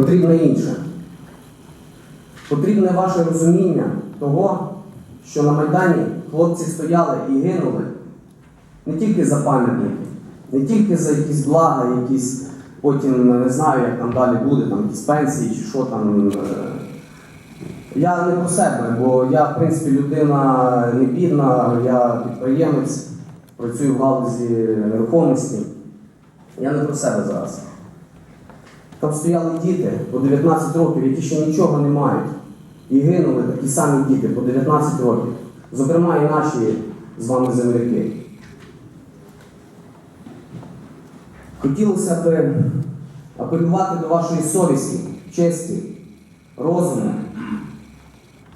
Потрібно інше. Потрібне ваше розуміння того, що на Майдані хлопці стояли і гинули не тільки за пам'ятники, не тільки за якісь блага, якісь потім не знаю, як там далі буде, там якісь пенсії чи що там. е. Я не про себе, бо я, в принципі, людина не бідна, я підприємець, працюю в галузі нерухомості. Я не про себе зараз. Там стояли діти по 19 років, які ще нічого не мають. І гинули такі самі діти по 19 років. Зокрема, і наші з вами земляки. Хотілося б апелювати до вашої совісті, честі, розуму,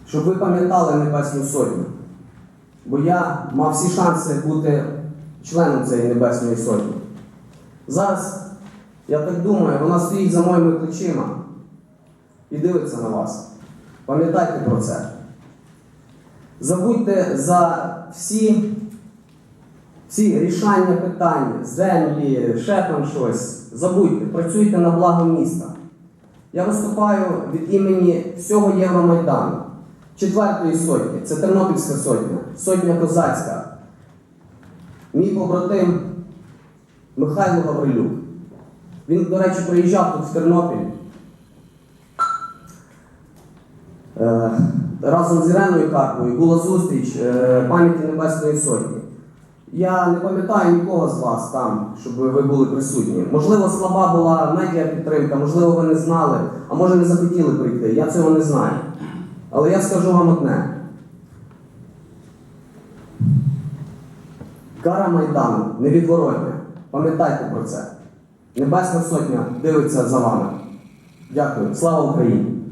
щоб ви пам'ятали Небесну Сотню. Бо я мав всі шанси бути членом цієї Небесної Сотні. Зараз, я так думаю, вона стоїть за моїми плечима і дивиться на вас. Пам'ятайте про це. Забудьте за всі, всі рішання питань, землі, ще там щось. Забудьте, працюйте на благо міста. Я виступаю від імені всього Євромайдану, четвертої сотні, це Тернопільська сотня, сотня козацька. Мій побратим Михайло Гаврилюк. Він, до речі, приїжджав тут в Тернопіль. Е, разом з Іреною Карповою була зустріч е, пам'яті Небесної Сотні. Я не пам'ятаю нікого з вас там, щоб ви були присутні. Можливо, слаба була медіапідтримка, можливо, ви не знали, а може не захотіли прийти. Я цього не знаю. Але я скажу вам одне. Кара Майдану невідворотня. Пам'ятайте про це. Небесна Сотня дивиться за вами. Дякую. Слава Україні!